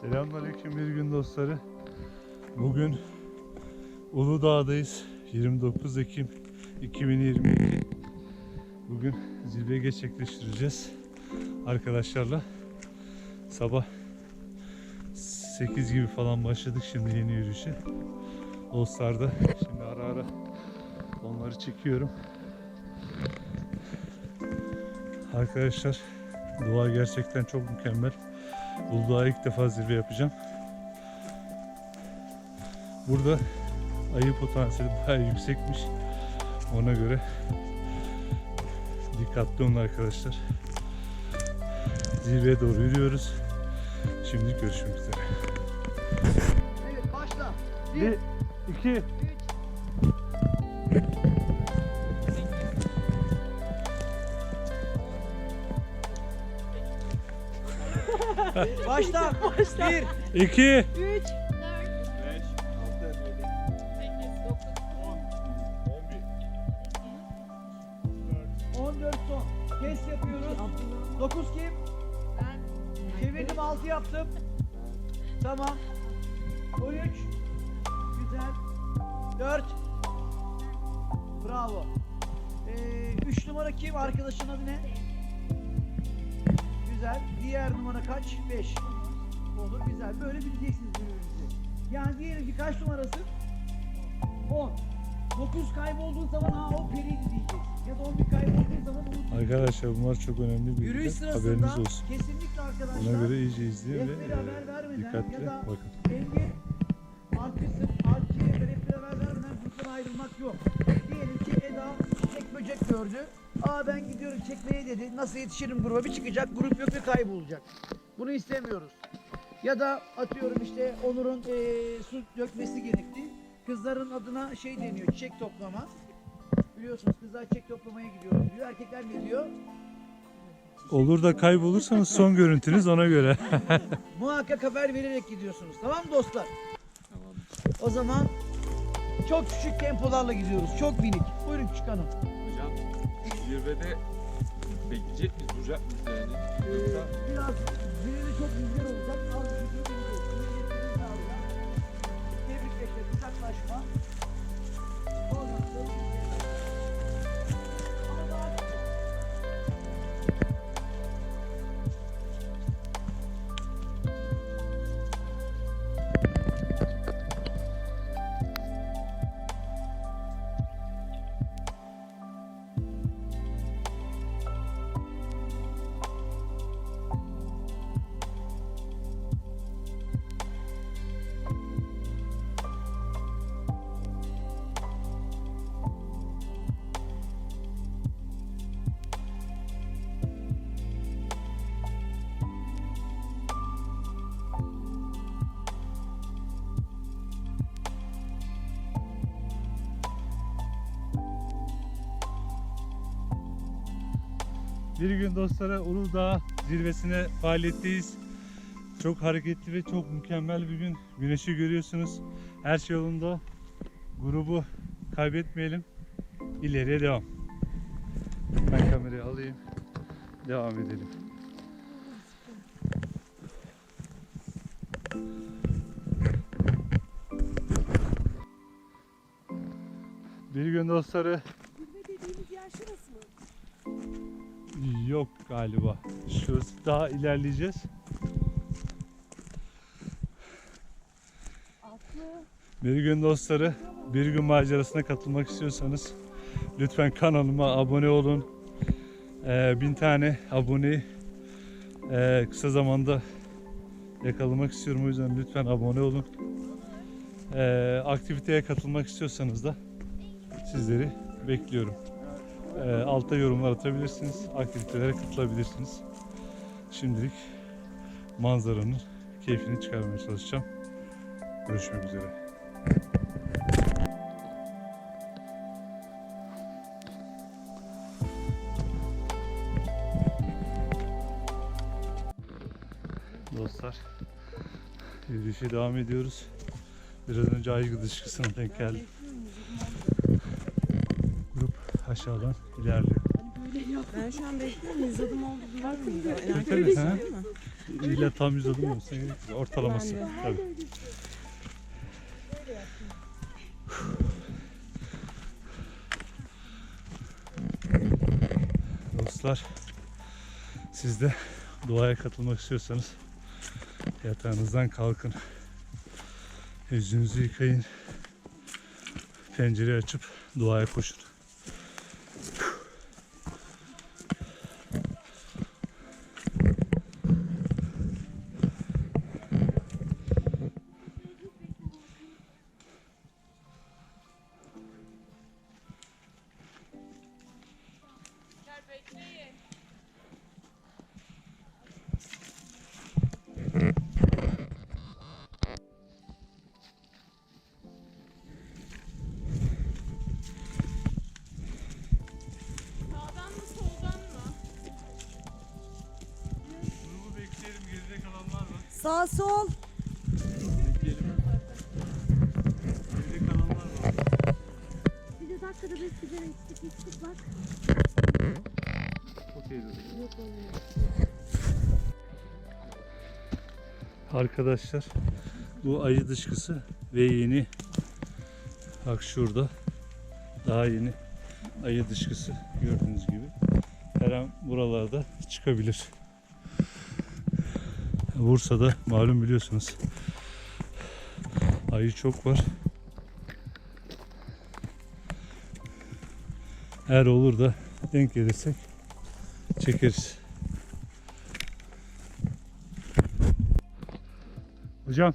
Selamünaleyküm bir gün dostları. Bugün Uludağ'dayız. 29 Ekim 2022. Bugün zirve gerçekleştireceğiz arkadaşlarla. Sabah 8 gibi falan başladık şimdi yeni yürüyüşe. Dostlar da şimdi ara ara onları çekiyorum. Arkadaşlar doğa gerçekten çok mükemmel. Uludağ'a ilk defa zirve yapacağım. Burada ayı potansiyeli bayağı yüksekmiş. Ona göre dikkatli olun arkadaşlar. Zirveye doğru yürüyoruz. Şimdi görüşmek üzere. Evet başla. Bir, iki, Başla. Bir. iki. 3, 5. Olur güzel. Böyle bileceksiniz birbirinizi. Yani diyelim ki kaç numarasın? 10. 9 kaybolduğun zaman ha o periydi diyeceksin. Ya da 11 kaybolduğun zaman unut. Arkadaşlar bunlar çok önemli Yürüyüş bilgiler. sırasında Haberiniz olsun. kesinlikle arkadaşlar. Ona göre iyice izleyin ve Rehberi haber vermeden e, dikkatli ya da bakın. Engin arkası arkaya rehberi haber vermeden gruptan ayrılmak yok. Diyelim ki Eda çek böcek gördü. Aa ben gidiyorum çekmeye dedi. Nasıl yetişirim gruba? Bir çıkacak grup yok ve kaybolacak. Bunu istemiyoruz. Ya da atıyorum işte Onur'un eee, su dökmesi gerekti. Kızların adına şey deniyor çiçek toplama. Biliyorsunuz kızlar çiçek toplamaya gidiyorum diyor. Erkekler ne diyor? Olur da kaybolursanız son görüntünüz ona göre. Muhakkak haber vererek gidiyorsunuz. Tamam mı dostlar? O zaman çok küçük tempolarla gidiyoruz. Çok minik. Buyurun küçük hanım. Hocam zirvede bekleyecek miyiz? Duracak mıyız yani? Yoksa biraz çok rüzgar olacak. Az bir şey. Bekleyeceğiz sağlayacağız. Tebrik ederim. Uzaklaşma. Bir gün dostlara Uludağ zirvesine faaliyetteyiz. Çok hareketli ve çok mükemmel bir gün. Güneşi görüyorsunuz. Her şey yolunda. Grubu kaybetmeyelim. İleriye devam. Ben kamerayı alayım. Devam edelim. Bir gün dostları Yok galiba. Şurası daha ilerleyeceğiz. Bir gün dostları, bir gün macerasına katılmak istiyorsanız lütfen kanalıma abone olun. Ee, bin tane abone ee, kısa zamanda yakalamak istiyorum o yüzden lütfen abone olun. Ee, aktiviteye katılmak istiyorsanız da sizleri bekliyorum. Ee, altta yorumlar atabilirsiniz, aktivitelere katılabilirsiniz. Şimdilik manzaranın keyfini çıkarmaya çalışacağım. Görüşmek üzere. Dostlar, yürüyüşe devam ediyoruz. Biraz önce aygı dışkısına denk geldi. Grup aşağıdan ilerliyor. Ben şu an bekliyorum. İzledim oldu duyuyorum da. Yani Tabii, tabii? İlla tam yüz adım olsa gerek yok. Ortalaması. Tabii. Dostlar siz de doğaya katılmak istiyorsanız yatağınızdan kalkın. Yüzünüzü yıkayın. Pencereyi açıp doğaya koşun. Sağ sol. Bir de dakikada bir sigara içtik içtik bak. Arkadaşlar bu ayı dışkısı ve yeni bak şurada daha yeni ayı dışkısı gördüğünüz gibi her an buralarda çıkabilir. Bursa'da malum biliyorsunuz ayı çok var. Eğer olur da denk gelirsek çekeriz. Hocam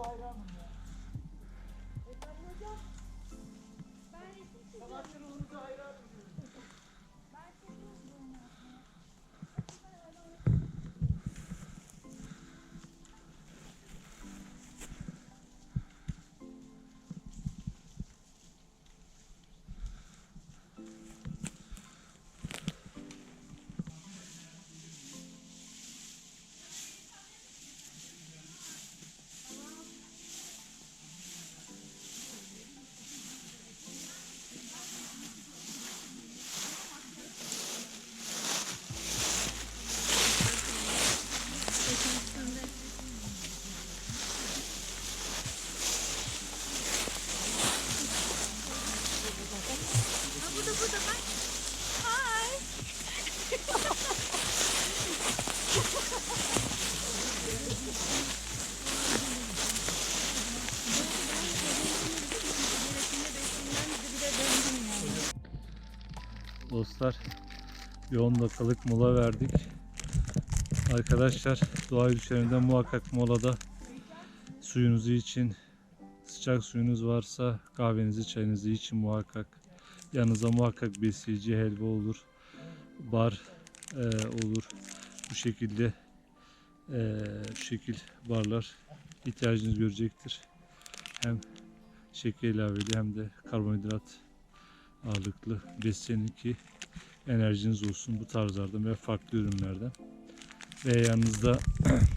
Da hayranım ya. Sanatçının oğlu da bir 10 dakikalık mola verdik. Arkadaşlar doğa yürüyüşlerinde muhakkak molada suyunuzu için sıcak suyunuz varsa kahvenizi çayınızı için muhakkak. Yanınıza muhakkak besleyici helva olur bar e, olur. Bu şekilde e, şekil barlar ihtiyacınız görecektir. Hem şeker ilaveli hem de karbonhidrat ağırlıklı beslenin ki enerjiniz olsun bu tarzlardan ve farklı ürünlerden. Ve yanınızda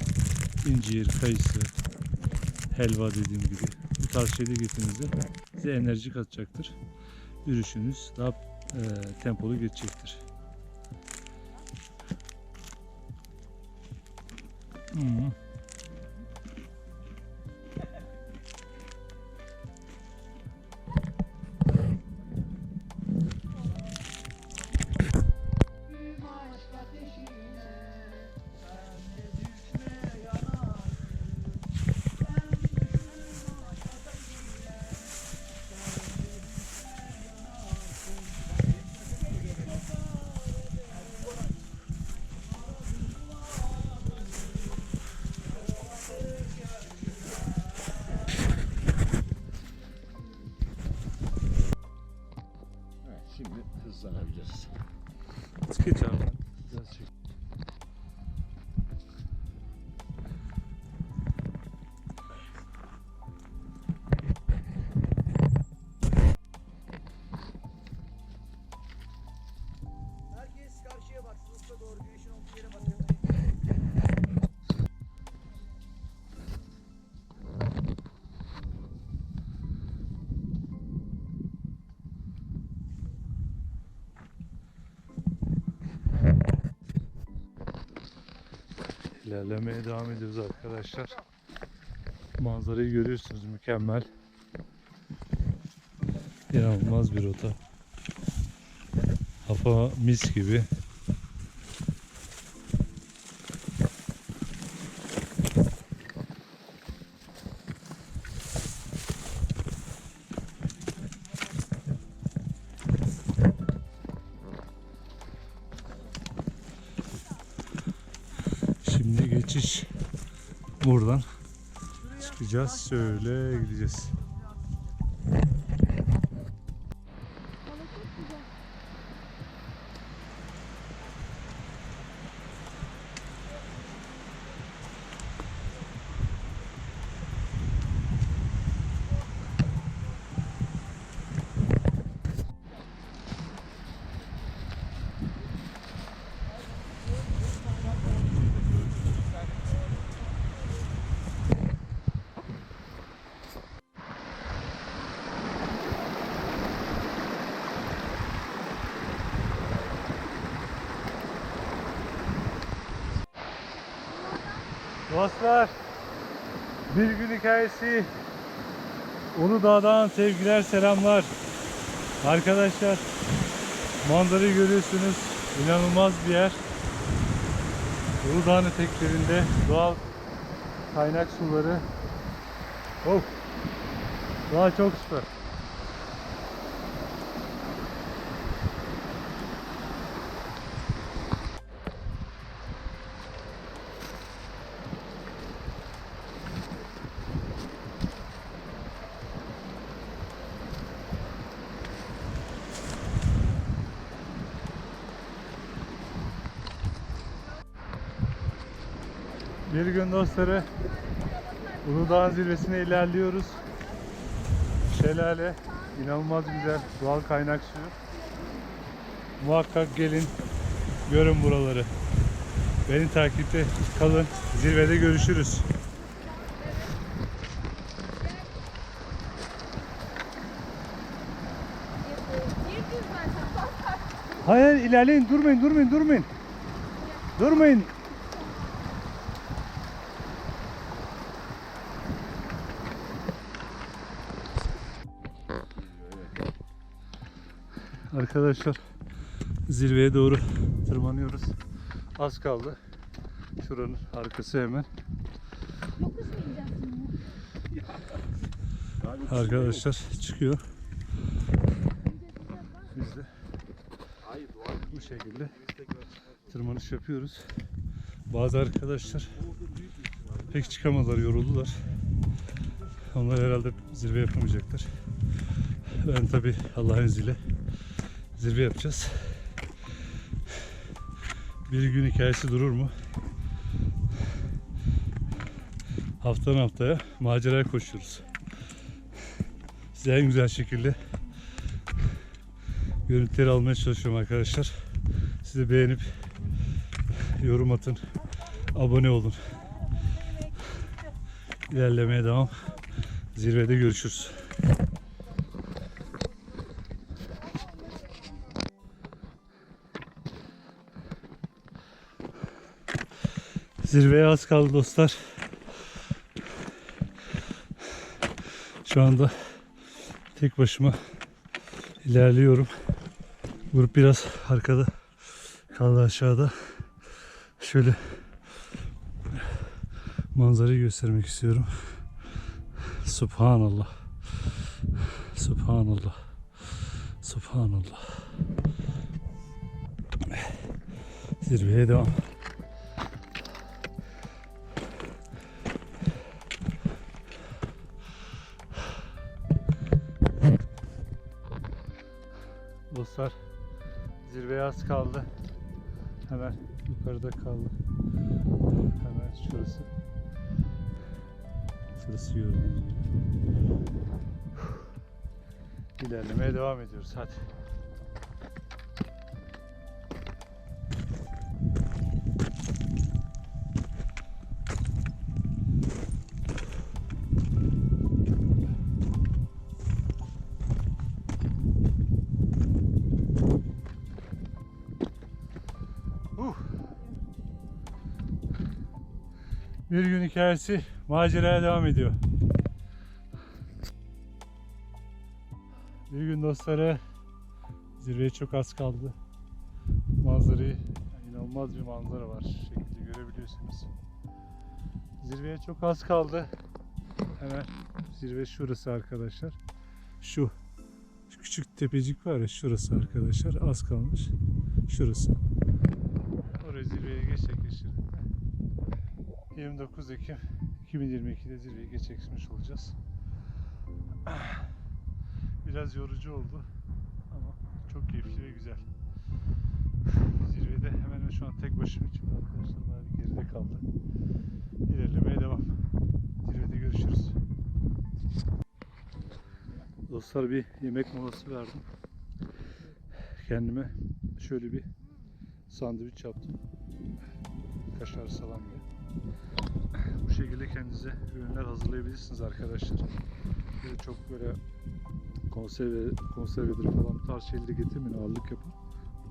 incir, kayısı, helva dediğim gibi bu tarz şeyleri getirdiğinizde size enerji katacaktır. Yürüyüşünüz daha e, tempolu geçecektir. Hmm. İlerlemeye devam ediyoruz arkadaşlar. Manzarayı görüyorsunuz mükemmel. İnanılmaz bir rota. Hava mis gibi. Geçiş buradan çıkacağız. Şöyle gideceğiz. Dostlar bir gün hikayesi. Uludağ'dan sevgiler selamlar. Arkadaşlar manzarayı görüyorsunuz. İnanılmaz bir yer. Uludağ'ın eteklerinde doğal kaynak suları. Of! Doğa çok süper Bir gün dostları Uludağ zirvesine ilerliyoruz. Şelale inanılmaz güzel doğal kaynak suyu. Muhakkak gelin görün buraları. Beni takipte kalın. Zirvede görüşürüz. Hayır, ilerleyin durmayın durmayın durmayın. Durmayın. Arkadaşlar zirveye doğru tırmanıyoruz. Az kaldı. Şuranın arkası hemen. Arkadaşlar çıkıyor. Biz de bu şekilde tırmanış yapıyoruz. Bazı arkadaşlar pek çıkamadılar, yoruldular. Onlar herhalde zirve yapamayacaklar. Ben tabi Allah'ın izniyle zirve yapacağız. Bir gün hikayesi durur mu? Haftadan haftaya maceraya koşuyoruz. Size en güzel şekilde görüntüleri almaya çalışıyorum arkadaşlar. Siz de beğenip yorum atın. Abone olun. İlerlemeye devam. Zirvede görüşürüz. Zirveye az kaldı dostlar. Şu anda tek başıma ilerliyorum. Grup biraz arkada kaldı aşağıda. Şöyle manzarayı göstermek istiyorum. Subhanallah. Subhanallah. Subhanallah. Zirveye devam. Kaldı. Hemen yukarıda kaldı. Hemen şurası. Şurası gördüğünüz gibi. İlerlemeye devam ediyoruz. Hadi. Bir gün hikayesi maceraya devam ediyor. Bir gün dostları zirveye çok az kaldı. Manzarayı inanılmaz bir manzara var. Şekilde görebiliyorsunuz. Zirveye çok az kaldı. Hemen zirve şurası arkadaşlar. Şu şu küçük tepecik var ya şurası arkadaşlar. Az kalmış. Şurası. Oraya zirveye gerçekleştirdik. 29 Ekim 2022'de zirveyi gerçekleştirmiş olacağız. Biraz yorucu oldu ama çok keyifli ve güzel. Zirvede hemen şu an tek başıma çünkü arkadaşlar bayağı bir geride kaldı. İlerlemeye devam. Zirvede görüşürüz. Dostlar bir yemek molası verdim. Kendime şöyle bir sandviç yaptım. Kaşar salamla. Bu şekilde kendinize ürünler hazırlayabilirsiniz arkadaşlar. Böyle çok böyle konserve, konservedir falan bu tarz şeyleri getirmeyin ağırlık yapın.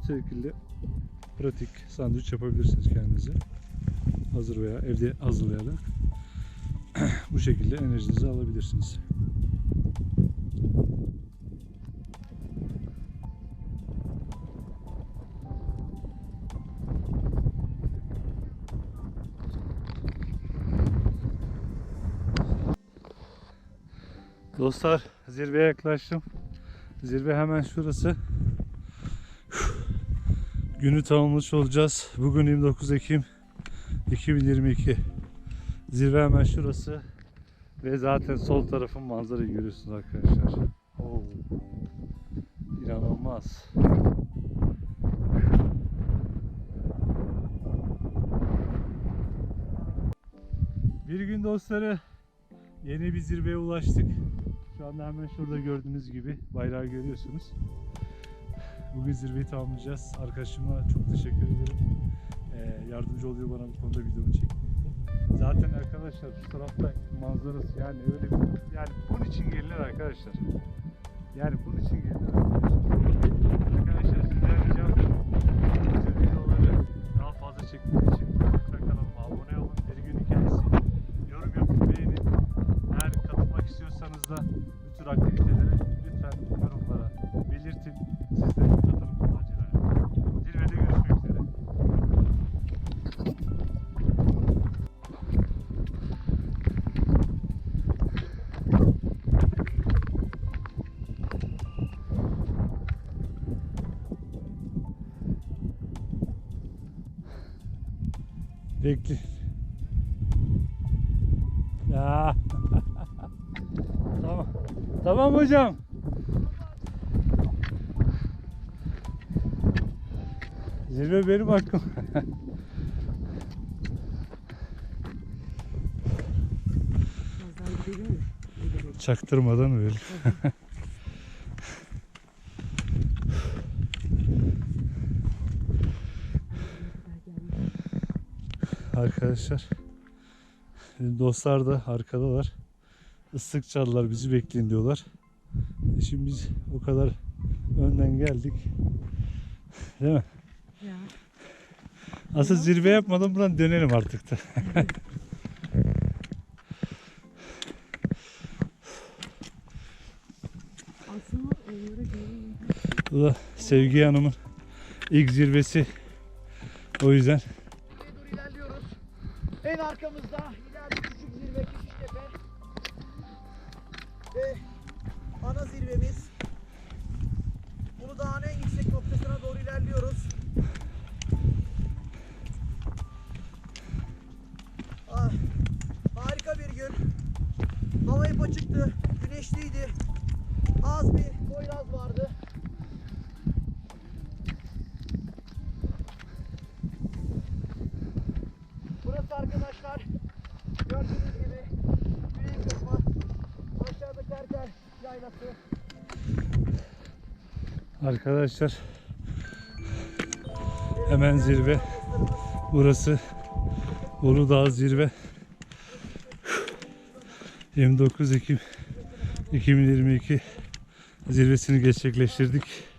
Bu şekilde pratik sandviç yapabilirsiniz kendinize. Hazır veya evde hazırlayarak bu şekilde enerjinizi alabilirsiniz. Dostlar zirveye yaklaştım. Zirve hemen şurası. Günü tamamlamış olacağız. Bugün 29 Ekim 2022. Zirve hemen şurası. Ve zaten sol tarafın manzarayı görüyorsunuz arkadaşlar. Oo. İnanılmaz. Bir gün dostları yeni bir zirveye ulaştık. Şu anda hemen şurada gördüğünüz gibi bayrağı görüyorsunuz. Bugün zirveyi tamamlayacağız. Arkadaşıma çok teşekkür ederim. Ee, yardımcı oluyor bana bu konuda videomu çekmekte. Zaten arkadaşlar şu tarafta manzarası yani öyle bir, yani bunun için gelinir arkadaşlar. Yani bunun için gelinir arkadaşlar. Arkadaşlar sizden ricam bu videoları daha fazla çekmek için belirtin. Siz de katılın. Zirvede görüşmek üzere. Bekle. Ya. tamam. Tamam hocam. Zirve benim hakkım. Çaktırmadan öyle. Arkadaşlar dostlar da arkadalar ıslık çaldılar bizi bekleyin diyorlar. E Şimdi biz o kadar önden geldik. Değil mi? Ya. Asıl zirve yapmadan buradan dönelim artık da. Bu da Sevgi Hanım'ın ilk zirvesi. O yüzden arkadaşlar hemen zirve. Burası Uludağ zirve. 29 Ekim 2022 zirvesini gerçekleştirdik.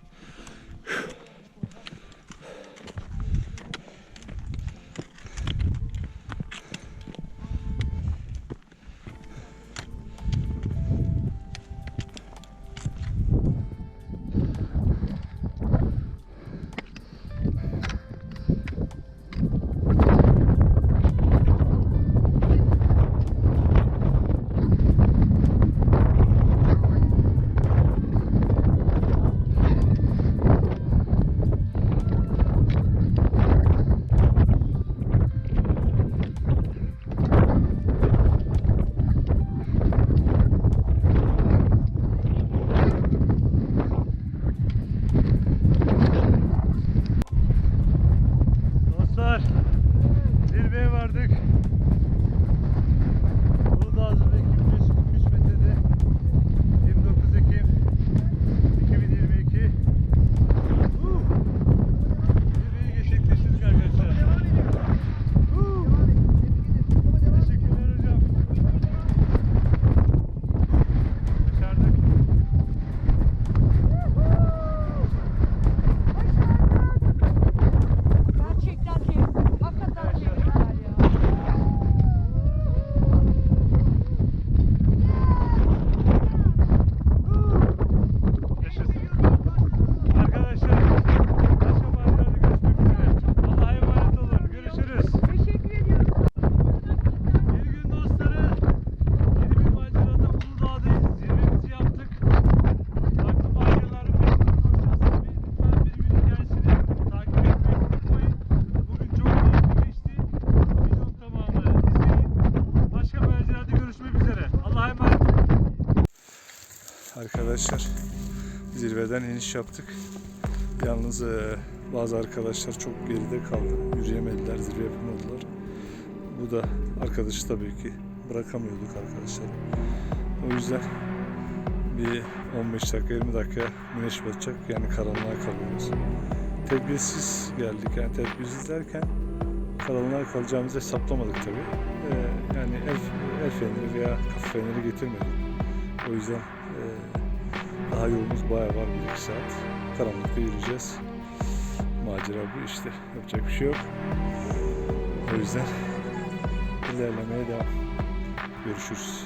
Arkadaşlar zirveden iniş yaptık. Yalnız e, bazı arkadaşlar çok geride kaldı. Yürüyemediler, zirve yapamadılar. Bu da arkadaşı tabii ki bırakamıyorduk arkadaşlar. O yüzden bir 15 dakika 20 dakika güneş batacak yani karanlığa kalıyoruz. Tedbirsiz geldik yani tedbirsiz derken karanlığa kalacağımızı hesaplamadık tabii. Ee, yani el, el feneri veya kafa feneri getirmedik. O yüzden e, daha yolumuz bayağı var 1-2 saat. Karanlıkta yürüyeceğiz. Macera bu işte. Yapacak bir şey yok. O yüzden ilerlemeye devam. Görüşürüz.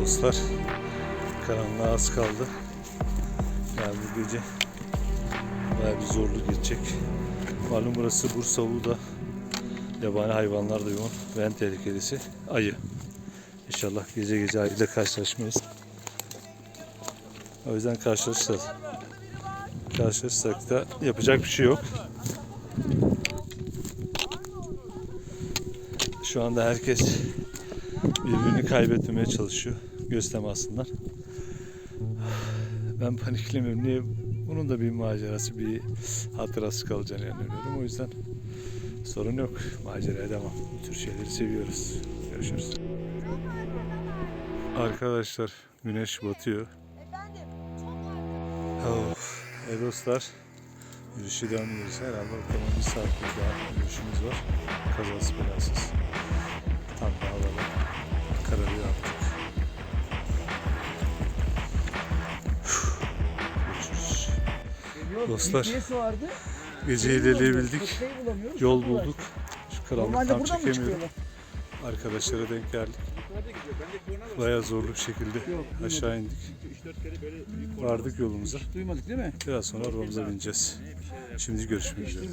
Dostlar karanlığa az kaldı. Yani bu gece bayağı bir zorlu geçecek. Malum burası Bursa Ulu'da yabani hayvanlar da yoğun ve en tehlikelisi ayı. İnşallah gece gece ayıyla karşılaşmayız. O yüzden karşılaşırsak karşılaşırsak da yapacak bir şey yok. Şu anda herkes birbirini kaybetmemeye çalışıyor göz temasından. Ben paniklemiyorum. Niye? Bunun da bir macerası, bir hatırası kalacağını inanıyorum. O yüzden sorun yok. Maceraya devam. Bu tür şeyleri seviyoruz. Görüşürüz. Arkadaşlar güneş batıyor. Of. E dostlar yürüyüşe devam ediyoruz. Herhalde ortalama bir saatlik daha yürüyüşümüz var. Kazasız belasız. Tam da havalı. Kararıyor artık. Görüşürüz. Dostlar. Gece ilerleyebildik. Yol bulduk. Şu karanlık Normalde tam buradan mı çekemiyorum. Arkadaşlara denk geldik. Bayağı zorlu bir şekilde aşağı indik. Vardık yolumuza. Duymadık değil mi? Biraz sonra arabamıza bineceğiz. Şimdi görüşmek üzere.